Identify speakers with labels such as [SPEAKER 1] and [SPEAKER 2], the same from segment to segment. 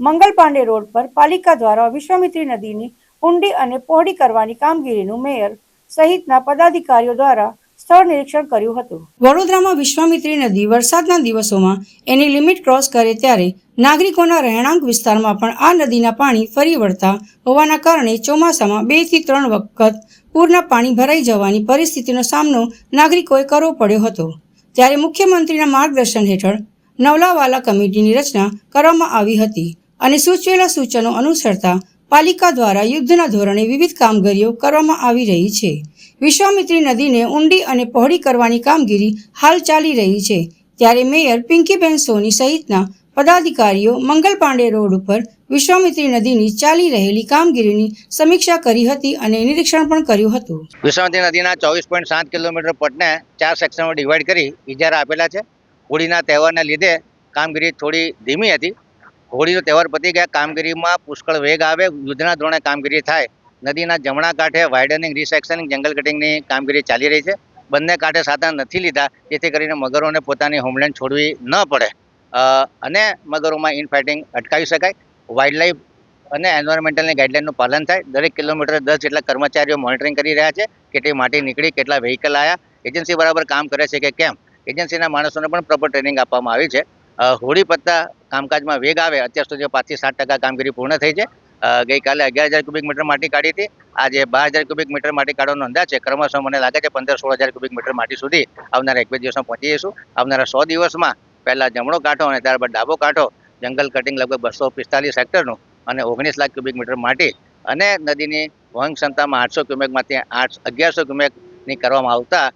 [SPEAKER 1] Mangal Pandey road પર પાલિકા દ્વારા વિશ્વામિત્રી નદીની ઊંડી અને પહોળી કરવાની કામગીરીનું મેયર સહિતના પદાધિકારીઓ દ્વારા સ્થળ નિરીક્ષણ કર્યું હતું. વડોદરામાં વિશ્વામિત્રી નદી વરસાદના દિવસોમાં એની લિમિટ ક્રોસ કરે ત્યારે નાગરિકોના રહેણાંક વિસ્તારમાં પણ આ નદીના પાણી ફરી વળતા હોવાના કારણે ચોમાસામાં બેથી ત્રણ વખત પૂરના પાણી ભરાઈ જવાની પરિસ્થિતિનો સામનો નાગરિકોએ કરવો પડ્યો હતો. ત્યારે મુખ્યમંત્રીના માર્ગદર્શન હેઠળ નવલાવાલા કમિટીની રચના કરવામાં આવી હતી. અને સૂચવેલા સૂચનો અનુસરતા પાલિકા દ્વારા યુદ્ધના ધોરણે વિવિધ કામગીરીઓ કરવામાં આવી રહી છે. વિશ્વામિત્રી નદીને ઊંડી અને પહોળી કરવાની કામગીરી હાલ ચાલી રહી છે. ત્યારે મેયર પિંકીબેન સોની સહિતના પદાધિકારીઓ મંગલ પાંડે રોડ ઉપર વિશ્વામિત્રી નદીની ચાલી રહેલી કામગીરીની સમીક્ષા કરી હતી અને નિરીક્ષણ પણ કર્યું હતું.
[SPEAKER 2] વિશ્વામિત્રી નદીના ચોવીસ પોઈન્ટ સાત કિલોમીટર પટને ચાર સેક્શનમાં ડિવાઈડ કરી ઇજારા આપેલા છે. હોળીના તહેવારને લીધે કામગીરી થોડી ધીમી હતી. હોળીનો તહેવાર પતી ગયા. કામગીરીમાં પુષ્કળ વેગ આવે. યુદ્ધના ધોરણે કામગીરી થાય. નદીના જમણા કાંઠે વાઇડનિંગ રિસેક્શનિંગ જંગલ કટિંગની કામગીરી ચાલી રહી છે. બંને કાંઠે સાધન નથી લીધા. જેથી કરીને મગરોને પોતાની હોમલેન્ડ છોડવી ન પડે. અને મગરોમાં ઇનફાઇટિંગ અટકાવી શકાય. વાઇલ્ડ અને એન્વાયરમેન્ટલની ગાઈડલાઇનનું પાલન થાય. દરેક કિલોમીટર દસ જેટલા કર્મચારીઓ મોનિટરિંગ કરી રહ્યા છે. કેટલી માટી નીકળી, કેટલા વ્હીકલ આવ્યા એજન્સી બરાબર કામ કરે છે કે કેમ? એજન્સીના માણસોને પણ પ્રોપર ટ્રેનિંગ આપવામાં આવી છે. હોળી પત્તા કામકાજમાં વેગ આવે. અત્યાર સુધી પાંચથી સાત ટકા કામગીરી પૂર્ણ થઈ છે. ગઈકાલે અગિયાર હજાર ક્યુબિક મીટર માટી કાઢી હતી. આજે બાર હજાર ક્યુબિક મીટર માટી કાઢવાનો અંદાજ છે. ક્રમશઃ મને લાગે છે પંદર સોળ હજાર ક્યુબિક મીટર માટી સુધી આવનારા એક બે દિવસમાં પહોંચી જઈશું. આવનારા સો દિવસમાં પહેલાં જમણો કાંઠો અને ત્યારબાદ ડાબો કાંઠો, જંગલ કટિંગ લગભગ બસો પિસ્તાલીસ હેક્ટરનું અને ઓગણીસ લાખ ક્યુબિક મીટર માટી અને નદીની વહન ક્ષમતામાં આઠસો ક્યુમેકમાંથી આઠ, અગિયારસો ક્યુમેકની કરવામાં આવતા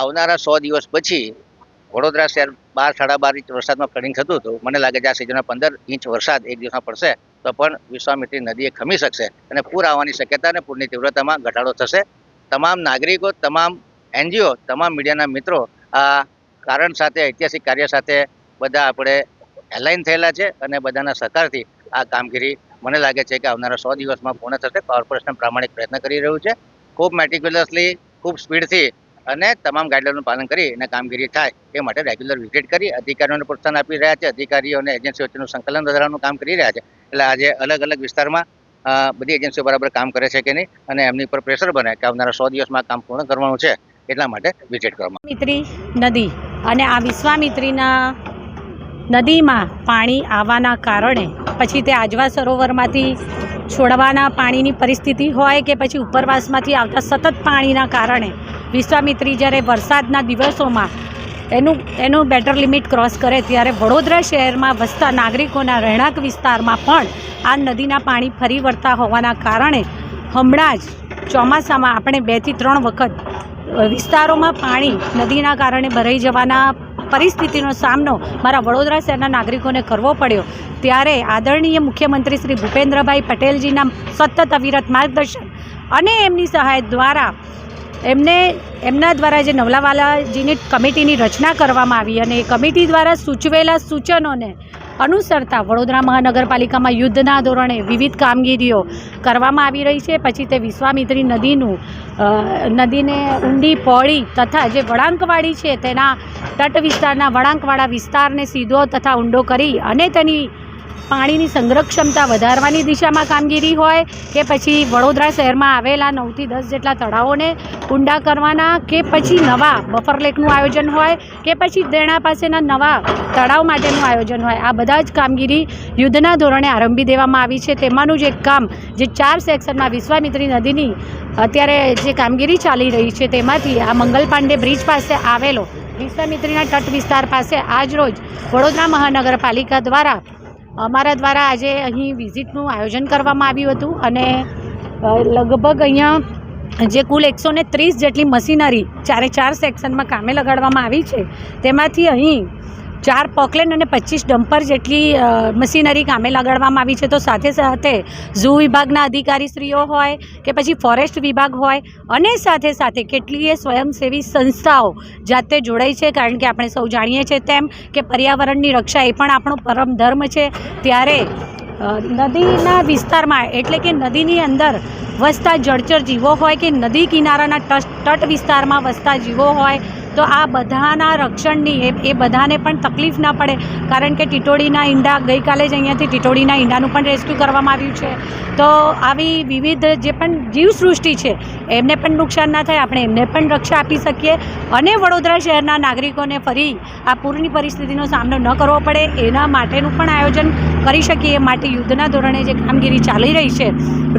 [SPEAKER 2] આવનારા સો દિવસ પછી વડોદરા શહેર બાર, સાડા બાર ઇંચ વરસાદમાં ફ્લડિંગ થતું હતું. મને લાગે છે આ સિઝનમાં પંદર ઇંચ વરસાદ એક દિવસમાં પડશે, તો પણ વિશ્વામિત્રી નદીએ ખમી શકશે અને પૂર આવવાની શક્યતા અને પૂરની તીવ્રતામાં ઘટાડો થશે. તમામ નાગરિકો, તમામ એનજીઓ, તમામ મીડિયાના મિત્રો આ કારણ સાથે, ઐતિહાસિક કાર્ય સાથે બધા આપણે એલાઇન થયેલા છે અને બધાના સહકારથી આ કામગીરી મને લાગે છે કે આવનારા સો દિવસમાં પૂર્ણ થશે. કોર્પોરેશન પ્રામાણિક પ્રયત્ન કરી રહ્યું છે. ખૂબ મેટિક્યુલસલી ખૂબ સ્પીડથી અને તમામ ગાઈડલાઇનનું પાલન કરી અને કામગીરી થાય એ માટે રેગ્યુલર વિઝિટ કરી, અધિકારીઓને પ્રોત્સાહન આપી રહ્યા છે, અધિકારીઓ અને એજન્સીઓ વચ્ચેનું સંકલન વધારવાનું કામ કરી રહ્યા છે. એટલે આજે અલગ અલગ વિસ્તારમાં બધી એજન્સીઓ બરાબર કામ કરે છે કે નહીં અને એમની પર પ્રેશર બને કે આવનારા સો દિવસમાં કામ પૂર્ણ કરવાનું છે એટલા માટે વિઝિટ કરવામાં.
[SPEAKER 3] મિત્રી નદી અને આ વિશ્વામિત્રીના નદીમાં પાણી આવવાના કારણે, પછી તે આજવા સરોવરમાંથી છોડવાના પાણીની પરિસ્થિતિ હોય કે પછી ઉપરવાસમાંથી આવતા સતત પાણીના કારણે. વિશ્વામિત્રી જ્યારે વરસાદના દિવસોમાં એનું એનું બેટર લિમિટ ક્રોસ કરે ત્યારે વડોદરા શહેરમાં વસતા નાગરિકોના રહેણાંક વિસ્તારમાં પણ આ નદીના પાણી ફરી વળતા હોવાના કારણે હમણાં જ ચોમાસામાં આપણે બેથી ત્રણ વખત વિસ્તારોમાં પાણી નદીના કારણે ભરાઈ જવાના પરિસ્થિતિનો સામનો મારા વડોદરા શહેરના નાગરિકોને કરવો પડ્યો. ત્યારે આદરણીય મુખ્યમંત્રી શ્રી ભૂપેન્દ્રભાઈ પટેલજીના સતત અવિરત માર્ગદર્શન અને એમની સહાય દ્વારા એમને, એમના દ્વારા જે નવલાવાલાજીની કમિટીની રચના કરવામાં આવી અને એ કમિટી દ્વારા સૂચવેલા સૂચનોને અનુસરતા વડોદરા મહાનગરપાલિકામાં યુદ્ધના ધોરણે વિવિધ કામગીરીઓ કરવામાં આવી રહી છે. પછી તે વિશ્વામિત્રી નદીનું નદીને ઊંડી પહોળી તથા જે વળાંકવાળી છે તેના તટ વિસ્તારના વળાંકવાળા વિસ્તારને સીધો તથા ઊંડો કરી અને તેની પાણીની સંગ્રહ ક્ષમતા વધારવાની દિશામાં કામગીરી હોય કે પછી વડોદરા શહેરમાં આવેલા નવથી દસ જેટલા તળાવોને ઊંડા કરવાના કે પછી નવા બફર લેકનું આયોજન હોય કે પછી દેણા પાસેના નવા તળાવ માટેનું આયોજન હોય, આ બધા જ કામગીરી યુદ્ધના ધોરણે આરંભી દેવામાં આવી છે. તેમાંનું જે કામ જે ચાર સેક્શનમાં વિશ્વામિત્રી નદીની અત્યારે જે કામગીરી ચાલી રહી છે તેમાંથી આ મંગલ પાંડે બ્રિજ પાસે આવેલો વિશ્વામિત્રીના તટ વિસ્તાર પાસે આજરોજ વડોદરા મહાનગરપાલિકા દ્વારા અમારા દ્વારા આજે અહીં વિઝિટનું આયોજન કરવામાં આવ્યું હતું અને લગભગ અહીંયા જે કુલ એકસો ત્રીસ જેટલી મશીનરી ચારે ચાર સેક્શનમાં કામે લગાડવામાં આવી છે, તેમાંથી અહીં ચાર પોકલેન અને પચીસ ડમ્પર જેટલી મશીનરી કામે લગાડવામાં આવી છે. તો સાથે સાથે ઝૂ વિભાગના અધિકારીશ્રીઓ હોય કે પછી ફોરેસ્ટ વિભાગ હોય અને સાથે સાથે કેટલીય સ્વયંસેવી સંસ્થાઓ જાતે જોડાઈ છે. કારણ કે આપણે સૌ જાણીએ છીએ તેમ કે પર્યાવરણની રક્ષા એ પણ આપણો પરમ ધર્મ છે. ત્યારે નદીના વિસ્તારમાં એટલે કે નદીની અંદર વસતા જળચર જીવો હોય કે નદી કિનારાના તટ તટ વિસ્તારમાં વસતા જીવો હોય તો આ બધાના રક્ષણની એ એ બધાને પણ તકલીફ ના પડે. કારણ કે ટીટોડીના ઈંડા ગઈકાલે જ અહીંયાથી ટીટોડીના ઈંડાનું પણ રેસ્ક્યુ કરવામાં આવ્યું છે. તો આવી વિવિધ જે પણ જીવસૃષ્ટિ છે, એમને પણ નુકસાન ના થાય, આપણે એમને પણ રક્ષા આપી શકીએ અને વડોદરા શહેરના નાગરિકોને ફરી આ પૂરની પરિસ્થિતિનો સામનો ન કરવો પડે, એના માટેનું પણ આયોજન કરી શકીએ. માટે યુદ્ધના ધોરણે જે કામગીરી ચાલી રહી છે,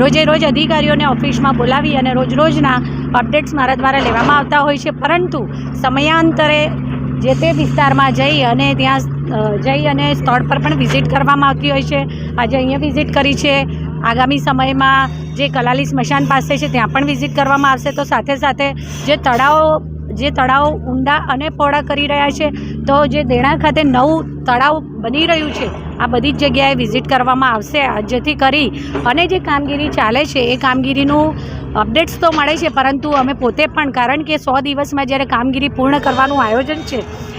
[SPEAKER 3] રોજે રોજ અધિકારીઓને ઓફિસમાં બોલાવી અને રોજ રોજના અપડેટ્સ મારા દ્વારા લેવામાં આવતા હોય છે, પરંતુ સમયાંતરે જે તે વિસ્તારમાં જઈ અને ત્યાં જઈ અને સ્થળ પર પણ વિઝિટ કરવામાં આવતી હોય છે. આજે અહીંયા વિઝિટ કરી છે. આગામી સમયમાં જે કલાલી સ્મશાન પાસે છે, ત્યાં પણ વિઝિટ કરવામાં આવશે. તો સાથે સાથે જે તળાવો જે તળાવો ઊંડા અને પહોળા કરી રહ્યા છે, તો જે દેણા ખાતે નવું તળાવ બની રહ્યું છે આ બધી જ જગ્યાએ વિઝિટ કરવામાં આવશે જેથી કરી અને જે કામગીરી ચાલે છે એ કામગીરીનું અપડેટ્સ તો મળે છે, પરંતુ અમે પોતે પણ, કારણ કે સો દિવસમાં જ્યારે કામગીરી પૂર્ણ કરવાનું આયોજન છે